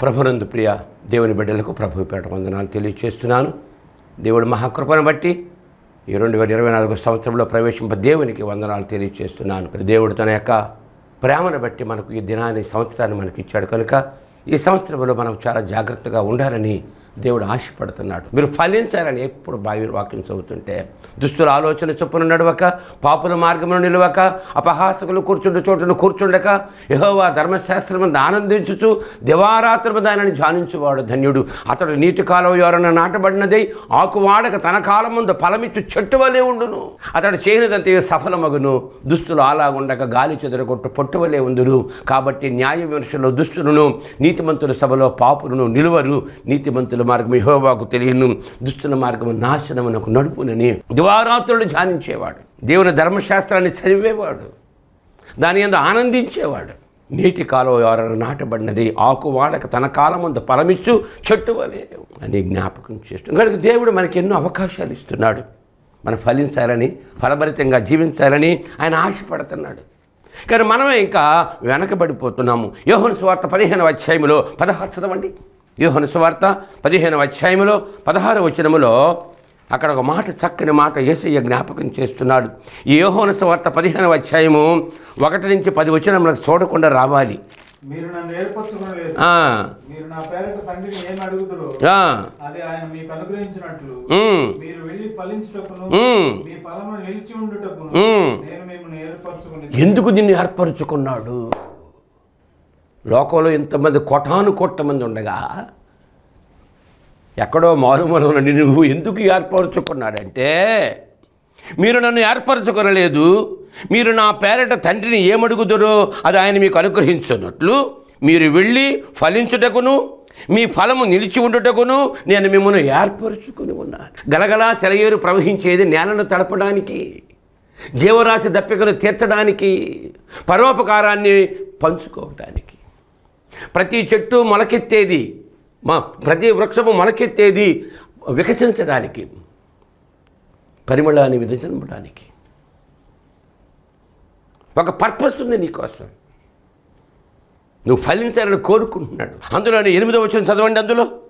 ప్రభునందు ప్రియ దేవుని బిడ్డలకు ప్రభు పేట వందనాలు తెలియజేస్తున్నాను దేవుడి మహాకృపను బట్టి ఈ రెండు వేల ఇరవై నాలుగు సంవత్సరంలో ప్రవేశింప దేవునికి వందనాలు తెలియజేస్తున్నాను దేవుడు తన యొక్క ప్రేమను బట్టి మనకు ఈ దినాన్ని సంవత్సరాన్ని మనకి ఇచ్చాడు కనుక ఈ సంవత్సరంలో మనం చాలా జాగ్రత్తగా ఉండాలని దేవుడు ఆశపడుతున్నాడు. మీరు ఫలించాలని ఎప్పుడు బావి వాక్యం చదువుతుంటే దుస్తుల ఆలోచన చొప్పున నడవక పాపుల మార్గంలో నిలవక అపహాసకులు కూర్చుండు చోటును కూర్చుండక యహోవా ధర్మశాస్త్రం ఆనందించుచు దివారాత్రము దానిని ధ్యానించువాడు ధన్యుడు. అతడు నీటి కాలువ ఎవరన్నా నాటబడినదై ఆకువాడక తన కాలం ముందు ఫలమిచ్చు చెట్టు వలె ఉండును. అతడు చేయనిదంతే సఫలమగును. దుస్తులు అలాగుండక గాలి చెదరగొట్టు పొట్టు వలె ఉందును కాబట్టి న్యాయ విమర్శలో దుస్తులను నీతిమంతుల సభలో పాపులను నిలువరు. నీతిమంతుల మార్గం యహోవాకు తెలియను దుస్తుల మార్గం నాశనమునకు నడుపునని దివారాత్రులు ధ్యానించేవాడు. దేవుని ధర్మశాస్త్రాన్ని చదివేవాడు. దాని ఎందు ఆనందించేవాడు. నీటి కాలువ నాటబడినది ఆకు వాడక తన కాలం ముందు ఫలమిచ్చు చెట్టు అని జ్ఞాపకం చేస్తున్నాడు కనుక దేవుడు మనకి ఎన్నో అవకాశాలు ఇస్తున్నాడు. మనం ఫలించాలని ఫలభరితంగా జీవించాలని ఆయన ఆశపడుతున్నాడు. కానీ మనమే ఇంకా వెనకబడిపోతున్నాము. యోహన్ స్వార్థ పదిహేను అధ్యాయంలో పదహారు చదవండి. యోహను స్వార్థ పదిహేను అధ్యాయములో పదహారు వచనములో అక్కడ ఒక మాట చక్కని మాట ఏసయ్య జ్ఞాపకం చేస్తున్నాడు. ఈ యోహోన స్వార్థ పదిహేను అధ్యాయము ఒకటి నుంచి పది వచనములకు చూడకుండా రావాలి. నన్ను ఎందుకు దీన్ని ఏర్పరచుకున్నాడు? లోకంలో ఇంతమంది కొటాను కొట్టమంది ఉండగా ఎక్కడో మారుమూల నువ్వు ఎందుకు ఏర్పరచుకున్నాడంటే మీరు నన్ను ఏర్పరచుకొనలేదు. మీరు నా పేరట తండ్రిని ఏమడుగుదరో అది ఆయన మీకు అనుగ్రహించున్నట్లు మీరు వెళ్ళి ఫలించుటకును మీ ఫలము నిలిచి ఉండుటకును నేను మిమ్మల్ని ఏర్పరచుకుని ఉన్నాను గలగలా సెలయేరు ప్రవహించేది నేలను తడపడానికి జీవరాశి దప్పికను తీర్చడానికి పరోపకారాన్ని పంచుకోవటానికి. ప్రతి చెట్టు మొలకెత్తేది మా ప్రతి వృక్షము మొలకెత్తేది వికసించడానికి పరిమళాన్ని విధించడానికి ఒక పర్పస్ ఉంది నీకోసం. నువ్వు ఫలించాలని కోరుకుంటున్నాడు. అందులో ఎనిమిదో వచ్చిన చదవండి అందులో.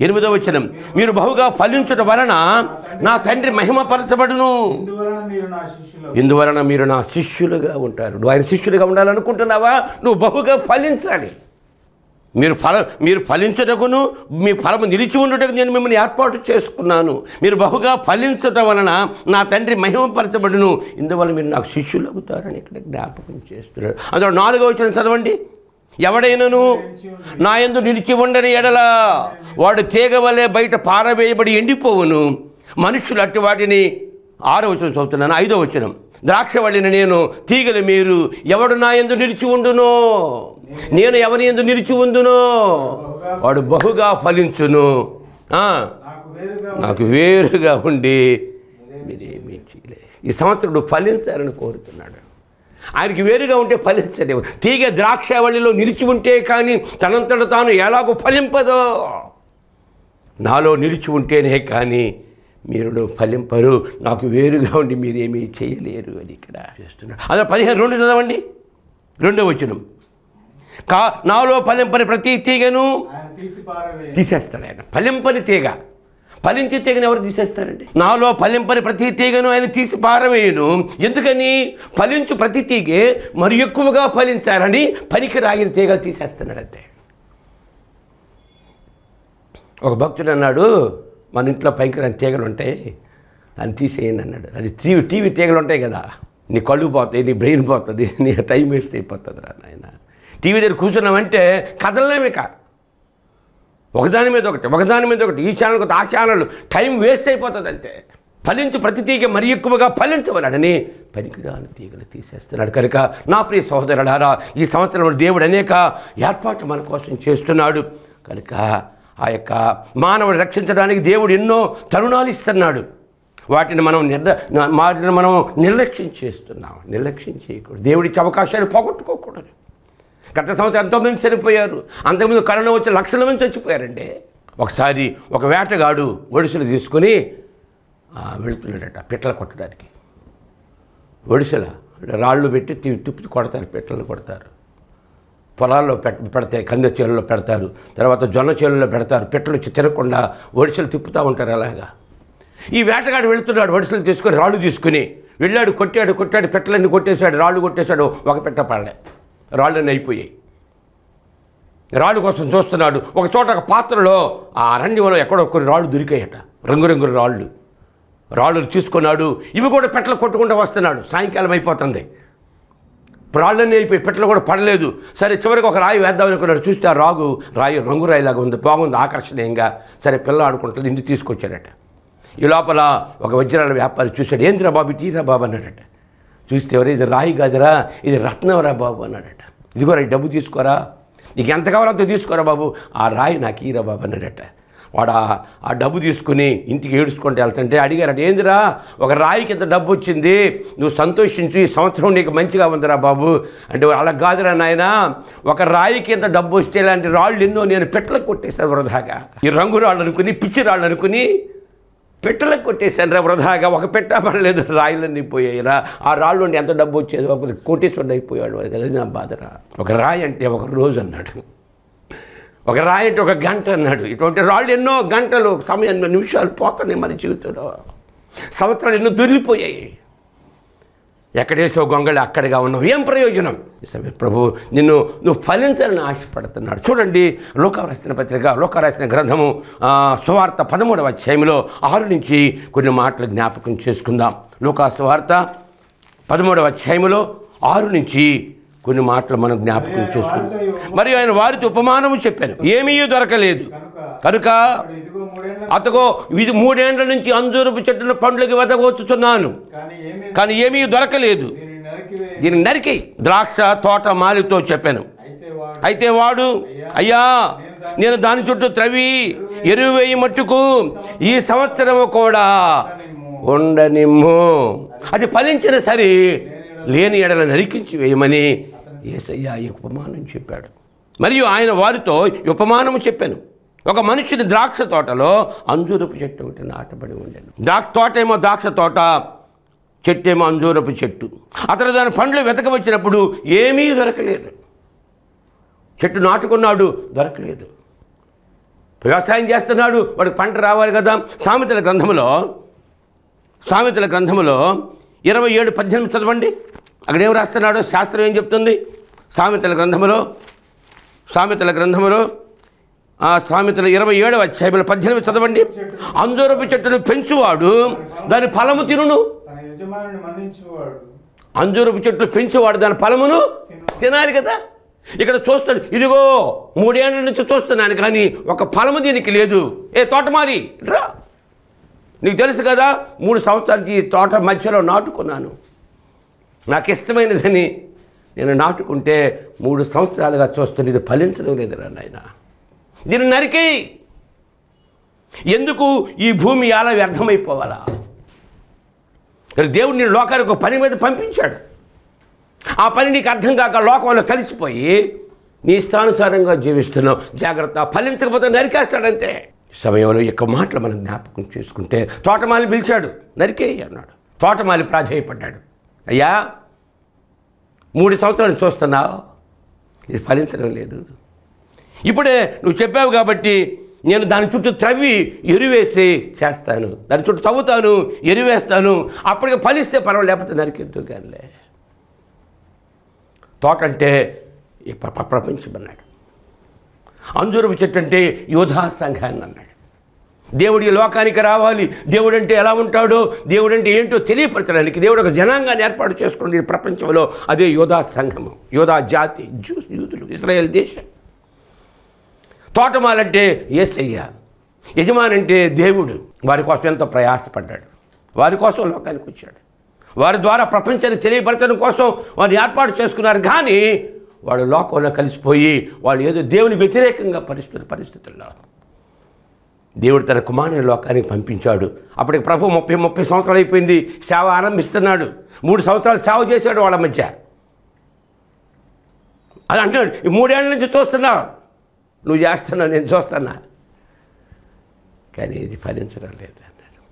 ఎనిమిదో వచనం. మీరు బహుగా ఫలించుట వలన నా తండ్రి మహిమపరచబడును. ఇందువలన మీరు నా శిష్యులుగా ఉంటారు. నువ్వు ఆయన శిష్యులుగా ఉండాలనుకుంటున్నావా? నువ్వు బహుగా ఫలించాలి. మీరు ఫల మీరు ఫలించుటకును మీ ఫలము నిలిచి ఉండుటకు నేను మిమ్మల్ని ఏర్పాటు చేసుకున్నాను. మీరు బహుగా ఫలించటం వలన నా తండ్రి మహిమపరచబడును. ఇందువల్ల మీరు నాకు శిష్యులు అవుతారని ఇక్కడ జ్ఞాపకం చేస్తున్నాడు అందులో నాలుగో వచ్చిన చదవండి. ఎవడైనను నా యందు నిలిచి ఉండని ఎడల వాడు తీగ వలె బయట పారవేయబడి ఎండిపోవును. మనుషులు అట్టి వాటిని ఆరో వచనం చదువుతున్నాను ఐదో వచనం. ద్రాక్షవల్లిని నేను తీగలు మీరు ఎవడు నా ఎందు నిలిచి ఉండునో? నేను ఎవరి ఎందు నిలిచి ఉందునో వాడు బహుగా ఫలించును. నాకు వేరుగా నాకు వేరుగా ఉండి మీరేమీ చేయలేదు. ఈ సంవత్సరుడు ఫలించాలని కోరుతున్నాడు. ఆయనకి వేరుగా ఉంటే ఫలించదేవు తీగ ద్రాక్షవల్లిలో నిలిచి ఉంటే కానీ తనంతట తాను ఎలాగో ఫలింపదో. నాలో నిలిచి ఉంటేనే కానీ మీరు ఫలింపరు. నాకు వేరుగా ఉండి మీరేమీ చేయలేరు అని ఇక్కడ చేస్తున్నాడు అదే పదిహేను రెండు చదవండి. రెండో వచనం. కా నాలో ఫలింపని ప్రతి తీగను తీసేస్తాడు ఆయన. ఫలింపని తీగ. ఫలించే తీగను ఎవరు తీసేస్తారండి? నాలో ఫలింపని ప్రతి తీగను ఆయన తీసి పారవేయను. ఎందుకని? ఫలించు ప్రతి తీగే మరి ఎక్కువగా ఫలించాలని పనికి రాగిన తీగలు తీసేస్తున్నాడు అంతే ఒక భక్తుడు అన్నాడు మన ఇంట్లో పైకి రాని తీగలు ఉంటాయి దాన్ని తీసేయండి అన్నాడు. అది టీవీ టీవీ తీగలు ఉంటాయి కదా. నీ కళ్ళు పోతాయి నీ బ్రెయిన్ పోతుంది నీ టైం వేస్ట్ అయిపోతుంది రా నాయన. టీవీ దగ్గర కూర్చున్నామంటే కదలలేమిక ఒకదాని మీద ఒకటి ఒకదాని మీద ఒకటి. ఈ ఛానల్ కొత్త ఆ ఛానల్ టైం వేస్ట్ అయిపోతుంది అంతే. ఫలించు ప్రతి తీగ మరి ఎక్కువగా ఫలించవలడని పనికిరాని తీగలు తీసేస్తున్నాడు. కనుక నా ప్రియ సహోదరులారా ఈ సంవత్సరంలో దేవుడు అనేక ఏర్పాట్లు మన కోసం చేస్తున్నాడు. కనుక ఆ యొక్క మానవుడు రక్షించడానికి దేవుడు ఎన్నో తరుణాలు ఇస్తున్నాడు. వాటిని మనం నిర్ద వాటిని మనం నిర్లక్ష్యం చేస్తున్నాం. నిర్లక్ష్యం చేయకూడదు. దేవుడిచ్చే అవకాశాలు పోగొట్టుకోకూడదు. గత సంవత్సరం ఎంతోమంది చనిపోయారు. అంతకుముందు కరోనా వచ్చి లక్షల మంది చచ్చిపోయారండి. ఒకసారి ఒక వేటగాడు ఒడిసెలు తీసుకుని వెళుతున్నాడట పిట్టలు కొట్టడానికి. ఒడిసెల రాళ్ళు పెట్టి తిప్పి కొడతారు పిట్టలు కొడతారు. పొలాల్లో పెట్ పెడతాయి కంద చేనులో పెడతారు. తర్వాత జొన్న చేనులో పెడతారు పిట్టలు వచ్చి తినకుండా ఒడిసెలు తిప్పుతూ ఉంటారు అలాగా. ఈ వేటగాడు వెళుతున్నాడు ఒడిసెలు తీసుకొని రాళ్ళు తీసుకుని వెళ్ళాడు కొట్టాడు కొట్టాడు పెట్టలన్నీ కొట్టేశాడు రాళ్ళు కొట్టేశాడు ఒక పెట్ట పడలే. రాళ్ళని అయిపోయాయి. రాళ్ళు కోసం చూస్తున్నాడు. ఒక చోట ఒక పాత్రలో ఆ అరణ్యంలో ఎక్కడో కొన్ని రాళ్ళు దొరికాయట. రంగురంగుల రాళ్ళు. రాళ్ళు తీసుకున్నాడు. ఇవి కూడా పెట్టలు కొట్టుకుంటూ వస్తున్నాడు. సాయంకాలం అయిపోతుంది. రాళ్ళన్నీ అయిపోయి పెట్టలు కూడా పడలేదు. సరే చివరికి ఒక రాయి వేద్దాం అనుకున్నాడు. చూస్తే ఆ రాగు రాయి రంగు రాయిలాగా ఉంది. బాగుంది ఆకర్షణీయంగా. సరే పిల్ల ఆడుకుంటుంది ఇందుకు తీసుకొచ్చాడట. ఈ లోపల ఒక వజ్రాల వ్యాపారి చూశాడు. ఏందిరా బాబు తీరా బాబు అన్నాడట. చూస్తేవరా ఇది రాయి కాదురా ఇది రత్నవరా బాబు అన్నాడట. ఇదిగోరా ఈ డబ్బు తీసుకోరా. నీకు ఎంత కావాలో అంత తీసుకోరా బాబు. ఆ రాయి నాకు ఈరా బాబు అన్నాడట. వాడు ఆ డబ్బు తీసుకుని ఇంటికి ఏడుచుకుంటూ వెళ్తుంటే అడిగారట ఏందిరా ఒక రాయికి ఇంత డబ్బు వచ్చింది? నువ్వు సంతోషించు ఈ సంవత్సరం నీకు మంచిగా ఉందిరా బాబు. అంటే అలా కాదురా నాయన ఒక రాయికి ఇంత డబ్బు వస్తే ఇలాంటి రాళ్ళు ఎన్నో నేను పెట్టలకు కొట్టేశాను వృధాగా ఈ రంగు రాళ్ళు అనుకుని పిచ్చి రాళ్ళు అనుకుని పెట్టలకు కొట్టేశాను రా వృధాగా. ఒక పెట్ట పడలేదు రాయిలన్నీ పోయాయిరా. ఆ రాళ్ళు ఉండి ఎంత డబ్బు వచ్చేది ఒక కోటేశ్వరుడు అయిపోయాడు అది కదా నా బాధరా. ఒక రాయి అంటే ఒక రోజు అన్నాడు. ఒక రాయి అంటే ఒక గంట అన్నాడు. ఇటువంటి రాళ్ళు ఎన్నో గంటలు సమయం నిమిషాలు పోతున్నాయి మన జీవితంలో. సంవత్సరాలు ఎన్నో దొరికిపోయాయి. ఎక్కడేసో గొంగళి అక్కడిగా ఉన్నావు. ఏం ప్రయోజనం? ప్రభు నిన్ను నువ్వు ఫలించాలని ఆశపడుతున్నాడు. చూడండి లోక రాసిన పత్రిక లోక రాసిన గ్రంథము సువార్త పదమూడవ అధ్యాయంలో ఆరు నుంచి కొన్ని మాటలు జ్ఞాపకం చేసుకుందాం. లోకా సువార్త పదమూడవ అధ్యాయంలో ఆరు నుంచి కొన్ని మాటలు మనం జ్ఞాపకం చేసుకున్నాం మరియు ఆయన వారితో ఉపమానము చెప్పాను ఏమీ దొరకలేదు. కనుక అతగో ఇది మూడేండ్ల నుంచి అంజూరపు చెట్టుల పండ్లకి వెతగొచ్చుతున్నాను కానీ ఏమీ కానీ ఏమీ దొరకలేదు. దీన్ని నరికి ద్రాక్ష తోట మాలితో చెప్పాను. అయితే వాడు అయ్యా నేను దాని చుట్టూ త్రవి ఎరువు వేయి మట్టుకు ఈ సంవత్సరము కూడా ఉండనిమ్ము. అది ఫలించిన సరే లేని ఎడల నరికించి వేయమని ఏసయ్య ఈ ఉపమానం చెప్పాడు. మరియు ఆయన వారితో ఉపమానము చెప్పాను. ఒక మనుషుని ద్రాక్ష తోటలో అంజూరపు చెట్టు ఒకటి నాటబడి ఉండేది ద్రాక్ష తోట ఏమో ద్రాక్ష తోట చెట్టు ఏమో అంజూరపు చెట్టు. అతను దాని పండ్లు వెతక వచ్చినప్పుడు ఏమీ దొరకలేదు. చెట్టు నాటుకున్నాడు దొరకలేదు. వ్యవసాయం చేస్తున్నాడు వాడికి పంట రావాలి కదా. సామెతల గ్రంథంలో సామెతల గ్రంథములో ఇరవై ఏడు పద్దెనిమిది చదవండి. అక్కడేం రాస్తున్నాడో శాస్త్రం ఏం చెప్తుంది? సామెతల గ్రంథములో సామెతల గ్రంథములో ఆ సామెతల ఇరవై ఏడవ అధ్యాయంలో పద్దెనిమిది చదవండి. అంజూరపు చెట్టును పెంచువాడు దాని ఫలము తినును. అంజూరపు చెట్లు పెంచేవాడు దాని ఫలమును తినాలి కదా. ఇక్కడ చూస్తాడు ఇదిగో మూడేళ్ళ నుంచి చూస్తున్నాను కానీ ఒక ఫలము దీనికి లేదు. ఏ తోటమాలి రా. నీకు తెలుసు కదా మూడు సంవత్సరాలకి ఈ తోట మధ్యలో నాటుకున్నాను. నాకు ఇష్టమైనదని నేను నాటుకుంటే మూడు సంవత్సరాలుగా చూస్తున్న ఇది ఫలించడం లేదురా నాయన. దీన్ని నరికి ఎందుకు ఈ భూమి ఎలా వ్యర్థమైపోవాలా? దేవుడు నేను లోకానికి ఒక పని మీద పంపించాడు. ఆ పని నీకు అర్థం కాక లోకంలో కలిసిపోయి నీ ఇష్టానుసారంగా జీవిస్తున్నావు. జాగ్రత్త ఫలించకపోతే నరికేస్తాడంతే. సమయంలో యొక్క మాటలు మనం జ్ఞాపకం చేసుకుంటే తోటమాలి పిలిచాడు నరికేయి అన్నాడు. తోటమాలి ప్రాధేయపడ్డాడు. అయ్యా మూడు సంవత్సరాలు చూస్తున్నావు. ఇది ఫలించడం లేదు. ఇప్పుడే నువ్వు చెప్పావు కాబట్టి నేను దాని చుట్టూ తవ్వి ఎరువేసి చేస్తాను. దాని చుట్టూ తవ్వుతాను ఎరువేస్తాను. అప్పటికి ఫలిస్తే పర్వాలేదు లేకపోతే నరికెద్దు కానీ తోట అంటే ప్రపంచం అన్నాడు. అంజూరపు చెట్టు అంటే యోధా సంఘాన్ని అన్నాడు. దేవుడు ఈ లోకానికి రావాలి. దేవుడు అంటే ఎలా ఉంటాడో దేవుడు అంటే ఏంటో తెలియపరచడానికి దేవుడు ఒక జనాంగాన్ని ఏర్పాటు చేసుకుంది ప్రపంచంలో. అదే యోధా సంఘము యోధా జాతి జూస్ యూదులు ఇస్రాయేల్ దేశం. తోటమాలంటే ఏసయ్య యజమాని అంటే దేవుడు. వారి కోసం ఎంతో ప్రయాసపడ్డాడు. వారి కోసం లోకానికి వచ్చాడు. వారి ద్వారా ప్రపంచాన్ని తెలియపరచడం కోసం వారిని ఏర్పాటు చేసుకున్నారు. కానీ వాళ్ళు లోకంలో కలిసిపోయి వాళ్ళు ఏదో దేవుని వ్యతిరేకంగా పరిస్థితులు పరిస్థితుల్లో దేవుడు తన కుమారుని లోకానికి పంపించాడు. అప్పటికి ప్రభు ముప్పై ముప్పై సంవత్సరాలు అయిపోయింది. సేవ ఆరంభిస్తున్నాడు. మూడు సంవత్సరాలు సేవ చేశాడు వాళ్ళ మధ్య. అది అంటున్నాడు ఈ నుంచి చూస్తున్నావు నువ్వు చేస్తున్నావు నేను చూస్తున్నా. కానీ ఇది ఫలించడం లేదు అన్నాడు.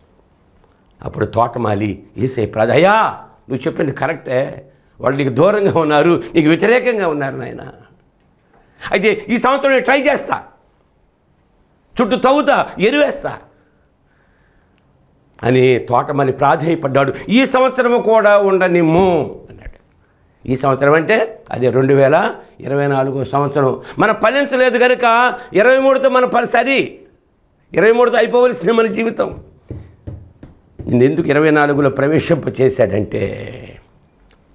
అప్పుడు తోటమాలి ఈసే ప్రదయా నువ్వు చెప్పింది కరెక్టే. వాళ్ళు నీకు దూరంగా ఉన్నారు నీకు వ్యతిరేకంగా ఉన్నారు నాయన. అయితే ఈ సంవత్సరం నేను ట్రై చేస్తాను చుట్టూ తవ్వుతా ఎరువేస్తా. అని తోటమని ప్రాధేయపడ్డాడు. ఈ సంవత్సరము కూడా ఉండనిమ్ము అన్నాడు. ఈ సంవత్సరం అంటే అదే రెండు వేల ఇరవై నాలుగో సంవత్సరం. మన ఫలించలేదు కనుక ఇరవై మూడుతో మన పని సరి. ఇరవై మూడుతో అయిపోవలసింది మన జీవితం. నేను ఎందుకు ఇరవై నాలుగులో ప్రవేశింప చేశాడంటే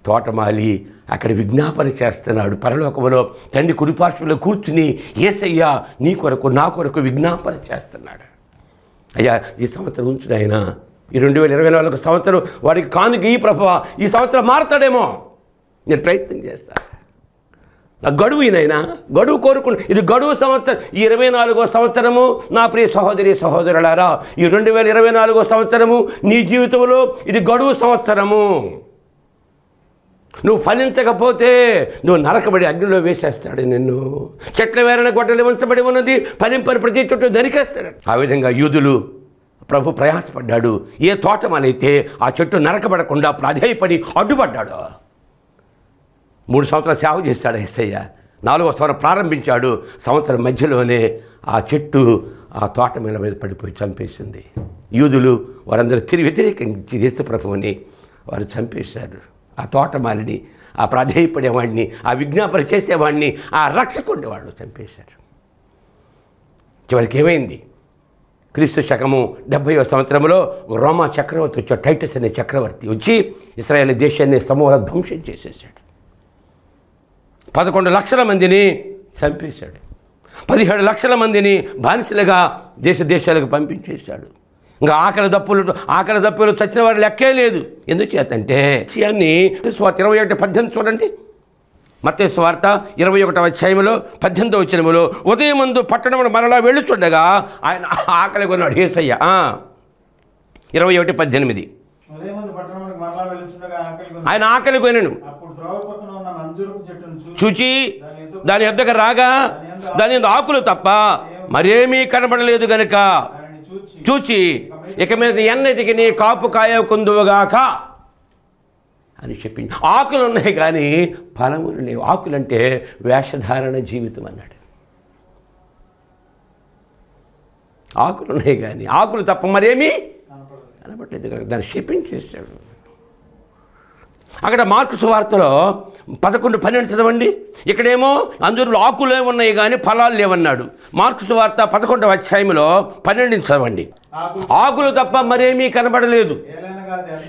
తోటమాలి అక్కడ విజ్ఞాపన చేస్తున్నాడు. పరలోకములో తండ్రి కురిపార్శ్వలో కూర్చుని ఏసయ్యా నీ కొరకు నా కొరకు విజ్ఞాపన చేస్తున్నాడు. అయ్యా ఈ సంవత్సరం ఉంచుడు ఆయన. ఈ రెండు వేల ఇరవై నాలుగు సంవత్సరం వాడికి కానుక ఈ ప్రభావ ఈ సంవత్సరం మారతాడేమో. నేను ప్రయత్నం చేస్తాను నా గడువు ఈయనైనా గడువు కోరుకుంటు ఇది గడువు సంవత్సరం. ఈ ఇరవై నాలుగో సంవత్సరము నా ప్రియ సహోదరి సహోదరులారా ఈ రెండు వేల ఇరవై నాలుగో సంవత్సరము నీ జీవితంలో ఇది గడువు సంవత్సరము. నువ్వు ఫలించకపోతే నువ్వు నరకబడి అగ్నిలో వేసేస్తాడు నిన్ను. చెట్ల వేరణ గొడ్డలు ఉంచబడి ఉన్నది ఫలింపని ప్రతి చుట్టూ దరికేస్తాడు. ఆ విధంగా యూదులు ప్రభు ప్రయాసపడ్డాడు. ఏ తోటమాలైతే ఆ చెట్టు నరకబడకుండా ప్రాధేయపడి అడ్డుపడ్డాడు. మూడు సంవత్సరాలు సేవ చేశాడు ఎస్ఐయ నాలుగో సంవత్సరం ప్రారంభించాడు. సంవత్సరం మధ్యలోనే ఆ చెట్టు ఆ తోట మీద మీద పడిపోయి చంపేసింది. యూదులు వారందరూ తిరిగి వ్యతిరేకించి యేసు ప్రభువుని వారు చంపేశారు. ఆ తోటమాలిని ఆ ప్రాధేయపడేవాడిని ఆ విజ్ఞాపన చేసేవాడిని ఆ రక్షకుండే వాళ్ళు చంపేశారు. చివరికి ఏమైంది? క్రీస్తు శకము డెబ్భైవ సంవత్సరంలో రోమా చక్రవర్తి వచ్చాడు టైటస్ అనే చక్రవర్తి వచ్చి ఇస్రాయేల్ దేశాన్ని సమూల ధ్వంసం చేసేసాడు పదకొండు లక్షల మందిని చంపేశాడు. పదిహేడు లక్షల మందిని బానిసలుగా దేశ దేశాలకు పంపించేశాడు. ఇంకా ఆకలి దప్పులు ఆకలి దప్పులు చచ్చిన వారు లెక్కే లేదు. ఎందుచేతంటే విషయాన్ని స్వార్థ ఇరవై ఒకటి పద్దెనిమిది చూడండి. మత్తే స్వార్త ఇరవై ఒకటవ అధ్యాయంలో పద్దెనిమిదవ వచ్చినములో ఉదయం ముందు పట్టణమును మరలా వెళ్ళుచుండగా ఆయన ఆకలి కొన్నాడు ఏసయ్య. ఇరవై ఒకటి పద్దెనిమిది. ఆయన ఆకలి కొనను. చూచి దాని ఎద్దు దాని యొద్దకు రాగా దాని ఆకులు తప్ప మరేమీ కనబడలేదు గనుక చూచి. ఇక మీద ఎన్నటికి నీ కాపు కాయ కుందువుగాక అని చెప్పింది. ఆకులు ఉన్నాయి కానీ ఫలములు లేవు. ఆకులంటే వేషధారణ జీవితం అన్నాడు. ఆకులు ఉన్నాయి కానీ ఆకులు తప్ప మరేమీ. కనబడలేదు దాన్ని శపించేశాడు. అక్కడ మార్కు సువార్తలో పదకొండు పన్నెండు చదవండి. ఇక్కడేమో అందులో ఆకులే ఉన్నాయి కానీ ఫలాలు లేవన్నాడు. మార్క్స్ వార్త పదకొండవ అధ్యాయంలో పన్నెండు చదవండి. ఆకులు తప్ప మరేమీ కనబడలేదు.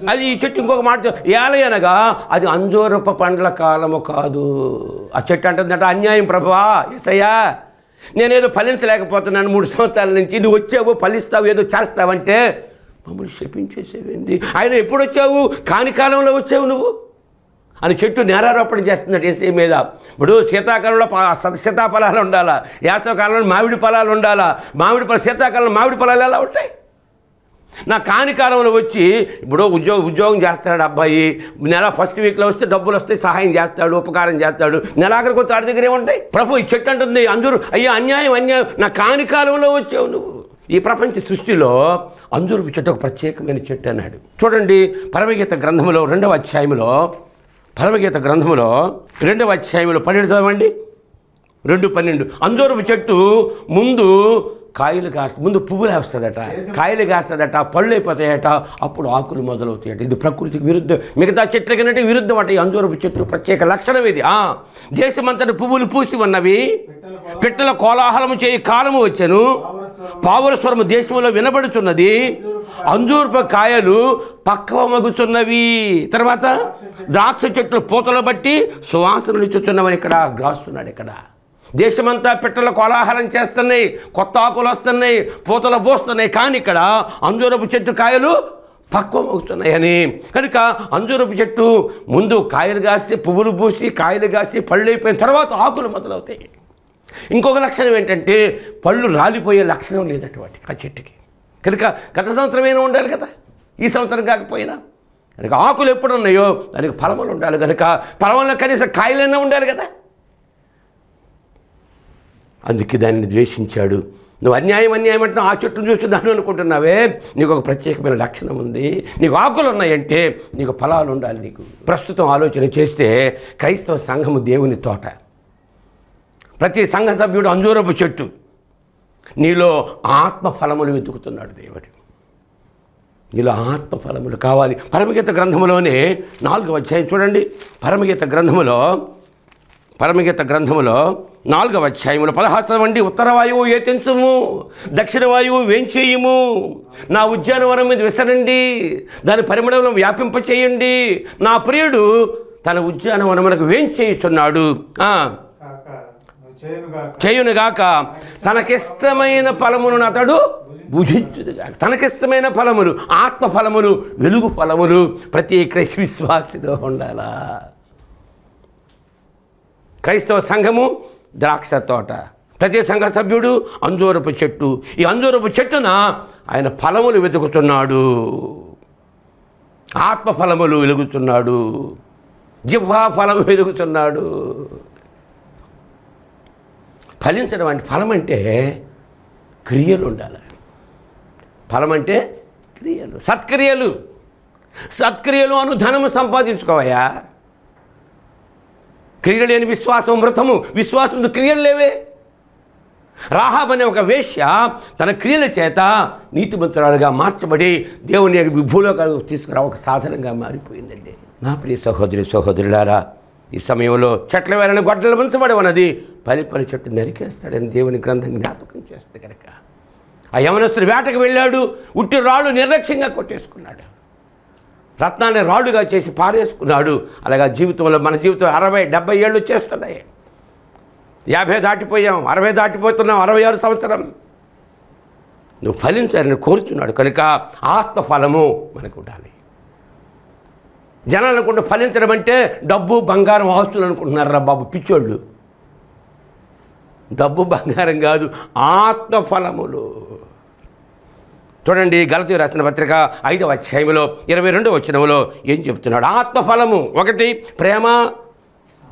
అది ఈ చెట్టు ఇంకొక మాట ఏలయనగా అది అంజూరప పండ్ల కాలము కాదు. ఆ చెట్టు అంటుందంట అన్యాయం ప్రభువా ఎసయ్యా నేనేదో ఫలించలేకపోతున్నాను మూడు సంవత్సరాల నుంచి. నువ్వు వచ్చావు ఫలిస్తావు ఏదో చేస్తావంటే మమ్మల్ని శపించేసేవేంది? ఆయన ఎప్పుడు వచ్చావు? కాని కాలంలో వచ్చావు నువ్వు? అని చెట్టు నేరారోపణ చేస్తున్నట్టు ఏసీ మీద. ఇప్పుడు శీతాకాలంలో సీతాఫలాలు ఉండాలా? యాసవకాలంలో మామిడి ఫలాలు ఉండాలా? మామిడి ఫలాలు శీతాకాలంలో మామిడి ఫలాలు ఎలా ఉంటాయి? నా కాని కాలంలో వచ్చి ఇప్పుడు ఉద్యోగం ఉద్యోగం చేస్తాడు అబ్బాయి. నెల ఫస్ట్ వీక్లో వస్తే డబ్బులు వస్తే సహాయం చేస్తాడు ఉపకారం చేస్తాడు. నెలాఖరికి కొత్త ఆడి దగ్గరే ఉంటాయి ప్రభు ఈ చెట్టు అంటుంది అందరూ అయ్యో అన్యాయం అన్యాయం. నా కాని కాలంలో వచ్చావు నువ్వు. ఈ ప్రపంచ సృష్టిలో అంజూరు చెట్టు ఒక ప్రత్యేకమైన చెట్టు అన్నాడు. చూడండి పరమగీత గ్రంథంలో రెండవ అధ్యాయంలో పరమగీత గ్రంథములో రెండవ అధ్యాయంలో పన్నెండు చదవండి. రెండు పన్నెండు. అంజూరపు చెట్టు ముందు కాయలు కాస్త ముందు పువ్వులు వేస్తుందట కాయలు కాస్తుందట పళ్ళు అయిపోతాయట. అప్పుడు ఆకులు మొదలవుతాయట. ఇది ప్రకృతికి విరుద్ధం మిగతా చెట్ల కంటే విరుద్ధం అట. ఈ అంజూరపు చెట్టు ప్రత్యేక లక్షణం ఇది. ఆ, దేశమంతటి పువ్వులు పూసి ఉన్నవి. పిట్టల కోలాహలము చేయి కాలము వచ్చెను. పావురస్వరం పావురస్వరము దేశంలో వినబడుతున్నది. అంజూర్ప కాయలు పక్కవ మగుచున్నవి తర్వాత ద్రాక్ష చెట్లు పూతలు బట్టి సువాసనలు ఇచ్చుచున్నవని ఇక్కడ గ్రాస్తున్నాడు ఇక్కడ. దేశమంతా పిట్టలు కోలాహలం చేస్తున్నాయి కొత్త ఆకులు వస్తున్నాయి పూతలు పోస్తున్నాయి. కానీ ఇక్కడ అంజూరపు చెట్టు కాయలు పక్వమవుతున్నాయని కనుక అంజూరపు చెట్టు ముందు కాయలు కాసి పువ్వులు పూసి కాయలు కాసి పళ్ళు అయిపోయిన తర్వాత ఆకులు మొదలవుతాయి. ఇంకొక లక్షణం ఏంటంటే పళ్ళు రాలిపోయే లక్షణం లేదటువంటి ఆ చెట్టుకి. కనుక గత సంవత్సరం ఉండాలి కదా. ఈ సంవత్సరం కాకపోయినా. కనుక ఆకులు ఎప్పుడు ఉన్నాయో దానికి ఫలములు ఉండాలి. కనుక ఫలములో కనీసం కాయలైనా ఉండాలి కదా. అందుకే దానిని ద్వేషించాడు. నువ్వు అన్యాయం అన్యాయం అంటే ఆ చెట్టును చూసి దాన్ని అనుకుంటున్నావే? నీకు ఒక ప్రత్యేకమైన లక్షణం ఉంది. నీకు ఆకులు ఉన్నాయంటే నీకు ఫలాలు ఉండాలి నీకు. ప్రస్తుతం ఆలోచన చేస్తే క్రైస్తవ సంఘము దేవుని తోట. ప్రతి సంఘ సభ్యుడు అంజూరపు చెట్టు. నీలో ఆత్మ ఫలములు వెతుకుతున్నాడు దేవుడు. నీలో ఆత్మ ఫలములు కావాలి. పరమగీత గ్రంథములోనే నాలుగు అధ్యాయం చూడండి. పరమగీత గ్రంథములో పరమగీత గ్రంథములో నాలుగవ అధ్యాయములో పదహారు వండి ఉత్తర వాయువు ఏతించుము దక్షిణ వాయువు వేంచేయము నా ఉద్యానవనం మీద విసరండి దాని పరిమళంలో వ్యాపింపచేయండి. నా ప్రియుడు తన ఉద్యానవనమునకు వేంచేయుచున్నాడు చేయునుగాక. తనకిష్టమైన ఫలమును అతడు భుజించునుగాక తనకిష్టమైన ఫలములు ఆత్మ ఫలములు వెలుగు ఫలములు ప్రతి క్రైస్త విశ్వాసిలో ఉండాలా? క్రైస్తవ సంఘము ద్రాక్ష తోట. ప్రతి సంఘ సభ్యుడు అంజూరపు చెట్టు. ఈ అంజూరపు చెట్టున ఆయన ఫలములు వెతుకుతున్నాడు. ఆత్మ ఫలములు వెలుగుతున్నాడు. జిహ్వా ఫలం వెలుగుతున్నాడు. ఫలించడం అంటే ఫలం అంటే క్రియలు ఉండాలి. ఫలం అంటే క్రియలు. సత్క్రియలు. సత్క్రియలు అను ధనము సంపాదించుకోవయ్యా. క్రియ లేని విశ్వాసం మృతము విశ్వాసంతో క్రియలు లేవే. రాహాబ్ అనే ఒక వేష్య తన క్రియల చేత నీతిమంతురాలుగా మార్చబడి దేవుని యొక్క విభూలోకాలకు తీసుకురా ఒక సాధనంగా మారిపోయిందండి. నా ప్రియ సహోదరి సహోదరులారా ఈ సమయంలో చెట్ల వేరని గొడ్డలు ముంచబడి ఉన్నది. పని పని చెట్టు నరికేస్తాడని దేవుని గ్రంథం జ్ఞాపకం చేస్తే కనుక ఆ యవనస్తుడు వేటకు వెళ్ళాడు. ఉట్టి రాళ్ళు నిర్లక్ష్యంగా కొట్టేసుకున్నాడు. రత్నాన్ని రాళ్ళుగా చేసి పారేసుకున్నాడు. అలాగా జీవితంలో మన జీవితం అరవై డెబ్బై ఏళ్ళు వచ్చేస్తున్నాయి యాభై దాటిపోయాం అరవై దాటిపోతున్నాం అరవై ఆరు సంవత్సరం. నువ్వు ఫలించాలని కోరుతున్నాడు కనుక ఆత్మఫలము మనకు ఉండాలి జనాలు అనుకుంటే ఫలించడం అంటే డబ్బు బంగారం ఆస్తులు అనుకుంటున్నారా బాబు? పిచ్చోళ్ళు. డబ్బు బంగారం కాదు ఆత్మఫలములు. చూడండి గలతీ రాసిన పత్రిక ఐదవ అధ్యాయంలో ఇరవై రెండవ వచ్చినములో ఏం చెప్తున్నాడు? ఆత్మఫలము ఒకటి ప్రేమ.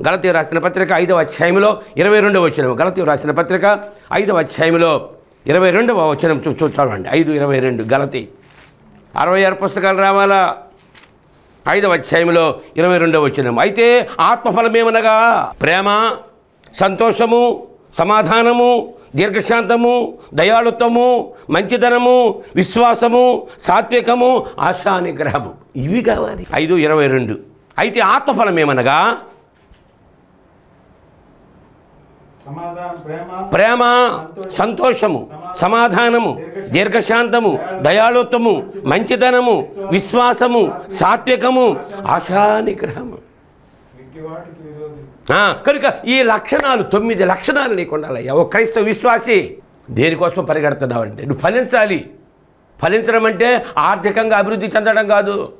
గలతీ రాసిన పత్రిక ఐదవ అధ్యాయంలో ఇరవై రెండవ వచ్చినము గలతీ రాసిన పత్రిక ఐదవ అధ్యాయంలో ఇరవై రెండవ వచనం చూ చూడండి ఐదు ఇరవై రెండు గలతీ. అరవై ఆరు పుస్తకాలు రావాలా? ఐదవ అధ్యాయంలో ఇరవై రెండవ వచనం అయితే ఆత్మఫలమేమనగా? ప్రేమ సంతోషము సమాధానము దీర్ఘశాంతము దయాళుత్వము మంచితనము విశ్వాసము సాత్వికము ఆశా నిగ్రహము ఇవి కావాలి. ఐదు ఇరవై రెండు. అయితే ఆత్మఫలం ఏమనగా? ప్రేమ సంతోషము సమాధానము దీర్ఘశాంతము దయాళుత్వము మంచితనము విశ్వాసము సాత్వికము ఆశా కనుక ఈ లక్షణాలు తొమ్మిది లక్షణాలు నీకుండాలయ్యా ఓ క్రైస్తవ విశ్వాసి దేనికోసం పరిగెడుతున్నావంటే? నువ్వు ఫలించాలి. ఫలించడం అంటే ఆర్థికంగా అభివృద్ధి చెందడం కాదు.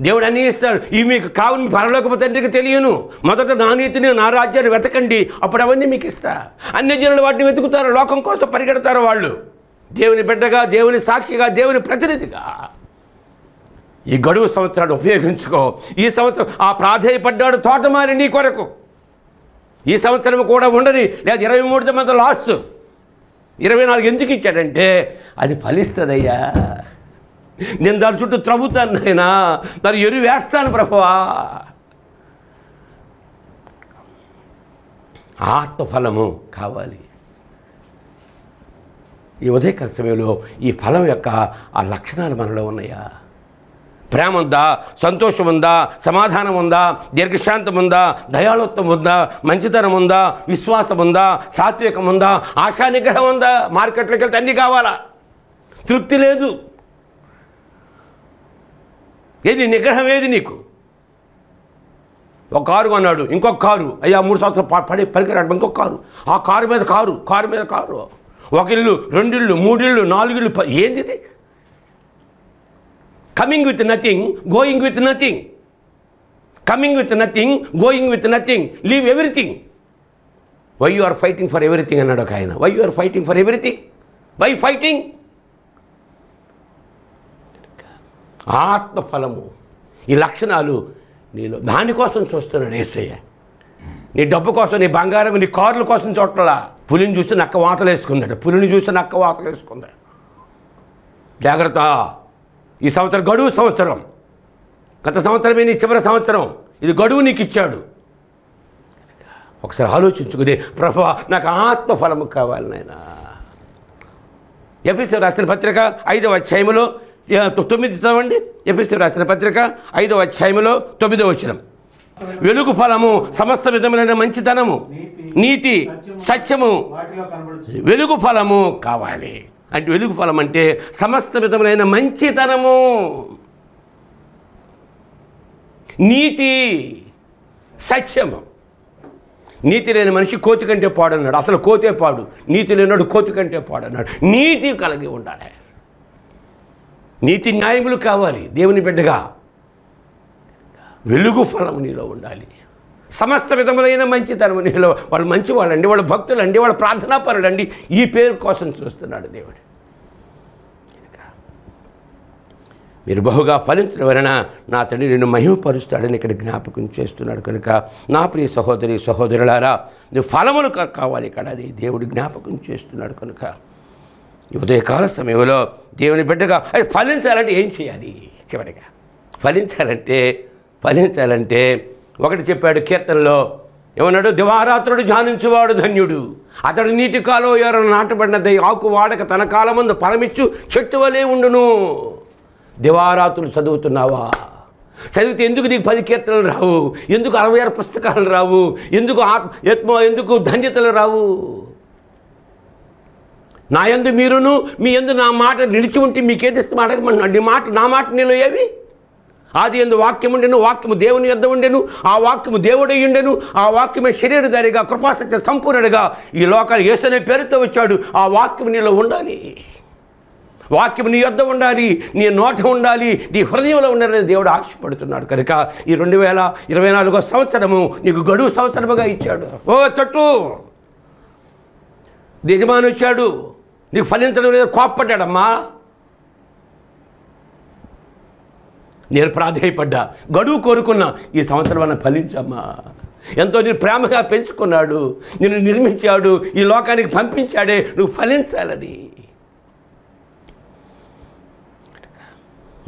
దేవుడు అన్నీ ఇస్తాడు. ఇవి మీకు కావుని పరలోకపు తండ్రికి తెలియను. మొదట నా నీతిని నా రాజ్యాన్ని వెతకండి. అప్పుడు అవన్నీ మీకు ఇస్తా. అన్ని జనులు వాటిని వెతుకుతారు. లోకం కోసం పరిగెడతారు వాళ్ళు. దేవుని బిడ్డగా దేవుని సాక్షిగా దేవుని ప్రతినిధిగా. ఈ గడువు సంవత్సరాలు ఉపయోగించుకో. ఈ సంవత్సరం ఆ ప్రాధేయపడ్డాడు తోటమారి నీ కొరకు. ఈ సంవత్సరం కూడా ఉండని లేదా ఇరవై మూడు మంది లాస్ట్ ఇరవై నాలుగు ఎందుకు ఇచ్చాడంటే అది ఫలిస్తుందయ్యా. నేను దాని చుట్టూ త్రవ్వుతాను నాయనా. దాని ఎరువు వేస్తాను ప్రభువా. ఆత్మఫలము కావాలి. ఈ ఉదయకర సమయంలో ఈ ఫలం యొక్క ఆ లక్షణాలు మనలో ఉన్నాయా? ప్రేమ ఉందా సంతోషం ఉందా సమాధానం ఉందా దీర్ఘశాంతం ఉందా దయాళుత్వం ఉందా మంచితనం ఉందా విశ్వాసం ఉందా సాత్వికం ఉందా ఆశా నిగ్రహం ఉందా మార్కెట్లోకి వెళ్తే అన్నీ కావాలా? తృప్తి లేదు. ఏది నిగ్రహం ఏది నీకు? ఒక కారు కొన్నాడు ఇంకొక కారు. అయ్యా మూడు సంవత్సరాలు పడి పనికిరాడు ఇంకొక కారు. ఆ కారు మీద కారు కారు మీద కారు. ఒక ఇల్లు రెండిళ్ళు మూడిళ్ళు నాలుగిళ్ళు ఇల్లు ఏంది ఇది? Coming with nothing going with nothing coming with nothing going with nothing leave everything why you are fighting for everything అన్నాడు ఒక ఆయన. Why you are fighting for everything why fighting ఆత్మఫలము. ఈ లక్షణాలు నీలో దానికోసం చూస్తున్నాడు ఏసయ్య. నీ డబ్బు కోసం నీ బంగారం నీ కార్ల కోసం చూడలా పులిని చూసి నక్క వాతలు వేసుకుందట పులిని చూసి నక్క వాతలు జాగ్రత్త. ఈ సంవత్సరం గడువు సంవత్సరం. గత సంవత్సరమే నీ చివరి సంవత్సరం. ఇది గడువు నీకు ఇచ్చాడు. ఒకసారి ఆలోచించుకుని ప్రభా నాకు ఆత్మఫలము కావాలి నాయన. ఎఫ్ఎస్సి రాసిన పత్రిక ఐదవ అధ్యాయములో ఆ, తొమ్మిది చదవండి. ఎఫ్ఎస్సి రాసిన పత్రిక ఐదవ అధ్యాయములో తొమ్మిదవ వచనం. వెలుగు ఫలము సమస్త విధములైన మంచితనము నీతి సత్యము వెలుగు ఫలము కావాలి. అంటే వెలుగు ఫలం అంటే సమస్త విధములైన మంచితనము. నీతి సత్యము. నీతి లేని మనిషి కోతి కంటే పాడన్నాడు. అసలు కోతే పాడు. నీతి లేనాడు కోతి కంటే పాడన్నాడు. నీతి కలిగి ఉండాలి. నీతి న్యాయములు కావాలి. దేవుని బిడ్డగా వెలుగు ఫలం నీలో ఉండాలి. సమస్త విధములైన మంచితనం నీలో. వాళ్ళు మంచి వాళ్ళండి వాళ్ళు భక్తులండి వాళ్ళ ప్రార్థనాపరులండి. ఈ పేరు కోసం చూస్తున్నాడు దేవుడు. మీరు బహుగా ఫలించడం వలన నా తండ్రి నిన్ను మహిమపరుస్తాడని ఇక్కడ జ్ఞాపకం చేస్తున్నాడు కనుక నా ప్రియ సహోదరి సహోదరులారా నువ్వు ఫలములు కావాలి ఇక్కడ అని దేవుడు జ్ఞాపకం చేస్తున్నాడు కనుక ఉదయకాల సమయంలో దేవుని బిడ్డగా అది ఫలించాలంటే ఏం చేయాలి? చివరిగా ఫలించాలంటే ఫలించాలంటే ఒకటి చెప్పాడు కీర్తనలో ఏమన్నాడు? దివారాత్రుడు ధ్యానించువాడు ధన్యుడు. అతడు నీటి కాలో ఎవరు నాటబడినది ఆకు వాడక తన కాలమందు ఫలమిచ్చు చెట్టు వలే ఉండును. దివారాత్రులు చదువుతున్నావా? చదివితే ఎందుకు నీకు పది కీర్తనలు రావు? ఎందుకు అరవై ఆరు పుస్తకాలు రావు? ఎందుకు ఆత్మ ఎందుకు ధన్యతలు రావు? నా యందు మీరును మీ ఎందు నా మాట నిలిచి ఉంటే మీకేది ఇష్టం? అడగమన్నాడు నీ మాట నా మాట నీలో ఏవి? ఆది ఎందు వాక్యం ఉండెను వాక్యము దేవుని యొద్ద ఉండెను ఆ వాక్యము దేవుడై ఉండెను ఆ వాక్యమే శరీరధారిగా కృపాసత్య సంపూర్ణుడిగా ఈ లోకాలు యేసనే పేరుతో వచ్చాడు. ఆ వాక్యం నీలో ఉండాలి. వాక్యం నీ యొద్ద ఉండాలి నీ నోట ఉండాలి నీ హృదయంలో ఉండాలని దేవుడు ఆశపడుతున్నాడు. కనుక ఈ రెండు వేల ఇరవై నాలుగో సంవత్సరము నీకు గడువు సంవత్సరముగా ఇచ్చాడు. ఓ తట్టు! యజమాని వచ్చాడు. నీకు ఫలించడం లేదు కోప్పడ్డాడమ్మా. నేను ప్రాధేయపడ్డా. గడువు కోరుకున్నా ఈ సంవత్సరం అన్న ఫలించమ్మా. ఎంతో నేను ప్రేమగా పెంచుకున్నాడు. నిన్ను నిర్మించాడు. ఈ లోకానికి పంపించాడే. నువ్వు ఫలించాలని.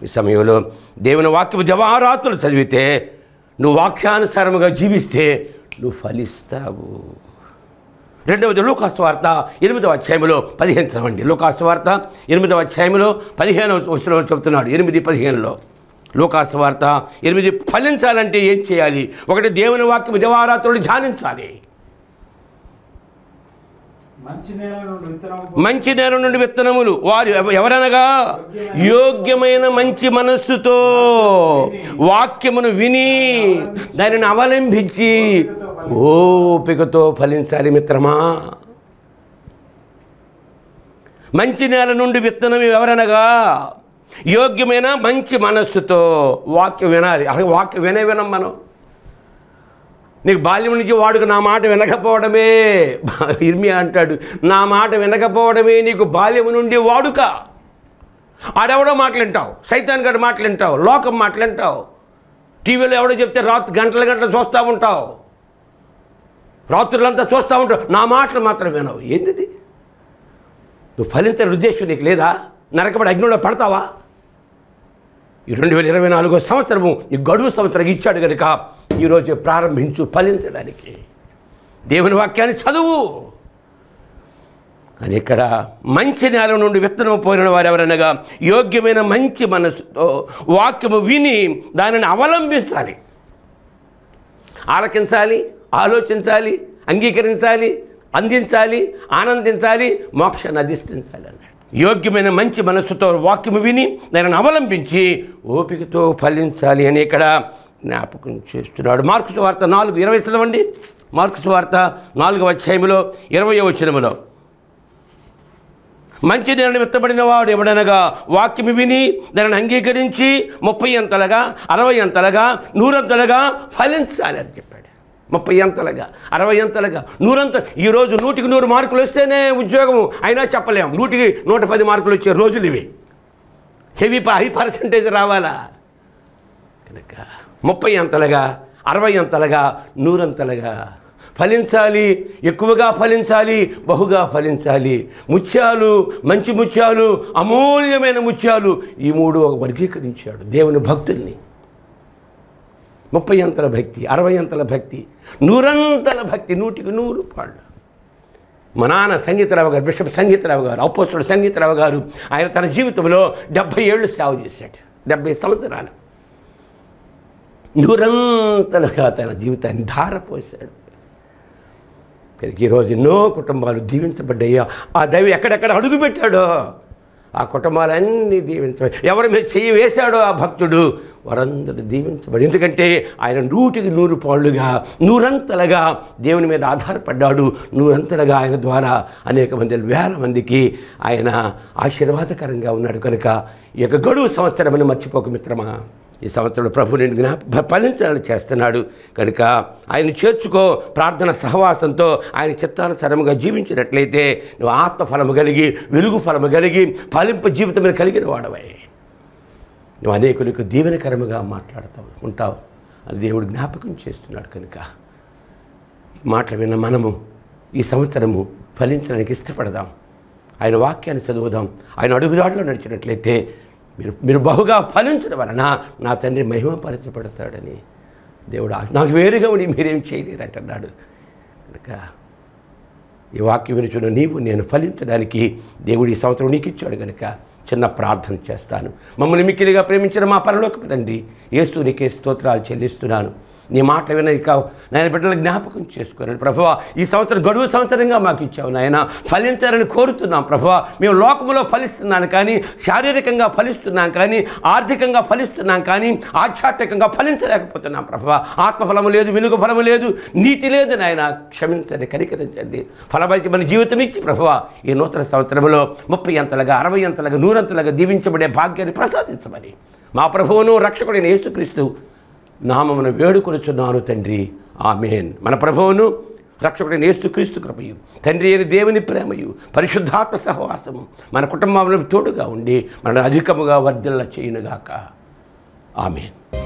ఈ సమయంలో దేవుని వాక్యము జవారాతులు చదివితే నువ్వు వాక్యానుసారముగా జీవిస్తే నువ్వు ఫలిస్తావు. రెండవది లూకాసు వార్త ఎనిమిదవ అధ్యాయంలో పదిహేను చదవండి. లూకాసు వార్త ఎనిమిదవ అధ్యాయంలో పదిహేను వచ్చిన చెబుతున్నాడు. ఎనిమిది పదిహేనులో. లూకాసు వార్త ఎనిమిది ఫలించాలంటే ఏం చేయాలి? ఒకటి దేవుని వాక్యం దివారాత్రులు ధ్యానించాలి. మంచి నేల నుండి విత్తనములు. వారు ఎవ- ఎవరనగా? యోగ్యమైన మంచి మనస్సుతో వాక్యమును విని దానిని అవలంబించి ఓపికతో ఫలించాలి మిత్రమా. మంచి నేల నుండి విత్తనం ఎవరనగా? యోగ్యమైన మంచి మనస్సుతో వాక్యం వినాలి. అసలు వాక్యం వినే వినం మనం. నీకు బాల్యం నుంచి వాడుకు నా మాట వినకపోవడమే. ఇర్మి అంటాడు నా మాట వినకపోవడమే నీకు బాల్యం నుండి వాడుక. ఆడెవడో మాటలుంటావు సైతాన్ మాటలు వింటావు లోకం మాట్లాంటావు. టీవీలో ఎవడో చెప్తే రాత్రి గంటల గంటలు చూస్తూ ఉంటావు. రాత్రులంతా చూస్తూ ఉంటావు. నా మాటలు మాత్రం వినవు. ఏంటిది నువ్వు ఫలించే ఉద్దేశం నీకు లేదా? నరకబడి అగ్నిలో పడతావా? ఈ రెండు వేల ఇరవై నాలుగో సంవత్సరము ఈ గడువు సంవత్సరం ఇచ్చాడు కనుక ఈరోజు ప్రారంభించు ఫలించడానికి. దేవుని వాక్యాన్ని చదువు. అని ఇక్కడ మంచి నేల నుండి విత్తనం పోయిన వారు ఎవరనగా యోగ్యమైన మంచి మనసుతో వాక్యము విని దానిని అవలంబించాలి. ఆలకించాలి ఆలోచించాలి అంగీకరించాలి అందించాలి ఆనందించాలి మోక్షాన్ని అధిష్ఠించాలి అన్నాడు. యోగ్యమైన మంచి మనస్సుతో వాక్యము విని దానిని అవలంబించి ఓపికతో ఫలించాలి అని ఇక్కడ జ్ఞాపకం చేస్తున్నాడు. మార్క్స్ వార్త నాలుగు ఇరవై చదవండి. మార్క్స్ వార్త నాలుగవ అధ్యాయములో ఇరవై వచనములో. మంచి నేను విత్తబడిన వాడు ఎవడనగా వాక్యము విని దానిని అంగీకరించి ముప్పై అంతలుగా అరవై అంతలుగా నూరంతలుగా ఫలించాలి అని చెప్పాడు. ముప్పై అంతలుగా అరవై అంతలుగా నూరంత ఈరోజు నూటికి నూరు మార్కులు వస్తేనే ఉద్యోగం అయినా చెప్పలేం. నూటికి నూట పది మార్కులు వచ్చే రోజులు ఇవి. హెవీ హై పర్సంటేజ్ రావాలా? కనుక ముప్పై అంతలుగా అరవై అంతలుగా నూరంతలుగా ఫలించాలి ఎక్కువగా ఫలించాలి బహుగా ఫలించాలి. ముత్యాలు మంచి ముత్యాలు అమూల్యమైన ముత్యాలు ఈ మూడు ఒక వర్గీకరించాడు దేవుని భక్తుల్ని. ముప్పై అంతల భక్తి అరవై అంతల భక్తి నూరంతల భక్తి నూటికి నూరు పాళ్ళు. మా నాన్న సంగీతరావు గారు బిషప్ సంగీతరావు గారు అపోస్తుడు సంగీతరావు గారు ఆయన తన జీవితంలో డెబ్భై ఏళ్ళు సేవ చేశాడు. డెబ్భై సంవత్సరాలు. నూరంతలుగా తన జీవితాన్ని ధారపోశాడు. ఈరోజు ఎన్నో కుటుంబాలు దీవించబడ్డాయో. ఆ దైవం ఎక్కడెక్కడ అడుగుపెట్టాడో ఆ కుటుంబాలన్నీ దీవించబడి ఎవరి మీద చెయ్యి వేశాడో ఆ భక్తుడు వారందరూ దీవించబడి ఎందుకంటే ఆయన నూటికి నూరు పాళ్ళుగా నూరంతలుగా దేవుని మీద ఆధారపడ్డాడు. నూరంతలుగా ఆయన ద్వారా అనేక మంది వేల మందికి ఆయన ఆశీర్వాదకరంగా ఉన్నాడు. కనుక ఈ యొక్క గడువు సంవత్సరమని మర్చిపోక మిత్రమా. ఈ సంవత్సరంలో ప్రభు నేను జ్ఞాప ఫలించాలని చేస్తున్నాడు. కనుక ఆయన చేర్చుకో ప్రార్థన సహవాసంతో ఆయన చిత్తానుసరముగా జీవించినట్లయితే నువ్వు ఆత్మఫలము కలిగి వెలుగు ఫలము కలిగి ఫలింప జీవితం కలిగిన వాడవై. నువ్వు అనేకులకు దీవెనకరముగా మాట్లాడతావు ఉంటావు. అని దేవుడు జ్ఞాపకం చేస్తున్నాడు కనుక. మాటలు విన్న మనము ఈ సంవత్సరము ఫలించడానికి ఇష్టపడదాం. ఆయన వాక్యాన్ని చదువుదాం. ఆయన అడుగుదాడులో నడిచినట్లయితే మీరు మీరు బహుగా ఫలించడం వలన నా తండ్రి మహిమపరచబడతాడని దేవుడు నాకు వేరుగా ఉండి మీరేం చేయలేరంటున్నాడు కనుక ఈ వాక్యం వినుచున్న నీవు నేను ఫలించడానికి దేవుడు ఈ సంవత్సరం నీకు ఇచ్చాడు కనుక చిన్న ప్రార్థన చేస్తాను. మమ్మల్ని మిక్కిలిగా ప్రేమించిన మా పరలోకపు తండ్రి యేసు నీకే స్తోత్రాలు చెల్లిస్తున్నాను. నీ మాట విన కావు. నాయన బిడ్డలు జ్ఞాపకం చేసుకోనండి. ప్రభువ ఈ సంవత్సరం గడువు సంవత్సరంగా మాకు ఇచ్చావు నాయన. ఫలించాలని కోరుతున్నాం ప్రభువ. మేము లోకములో ఫలిస్తున్నాను కానీ శారీరకంగా ఫలిస్తున్నాం కానీ ఆర్థికంగా ఫలిస్తున్నాం కానీ ఆధ్యాత్మికంగా ఫలించలేకపోతున్నాం ప్రభువ. ఆత్మఫలము లేదు వెనుక ఫలము లేదు నీతి లేదు నాయన. క్షమించండి కనికరించండి. ఫలబలిచి మన జీవితం ఇచ్చి ప్రభువ ఈ నూతన సంవత్సరంలో ముప్పై అంతలుగా అరవై అంతలుగా నూరంతలుగా దీవించబడే భాగ్యాన్ని ప్రసాదించమని. మా ప్రభువును రక్షకుడైన యేసుక్రీస్తు నామమును వేడుకొనుచున్నాను తండ్రి. ఆమెన్. మన ప్రభువును రక్షకుడైన యేసుక్రీస్తు కృపయు. తండ్రి అయిన దేవుని ప్రేమయు. పరిశుద్ధాత్మ సహవాసము మన కుటుంబంలో తోడుగా ఉండి మన అధికముగా వర్ధిల్ల చేయునుగాక ఆమెన్.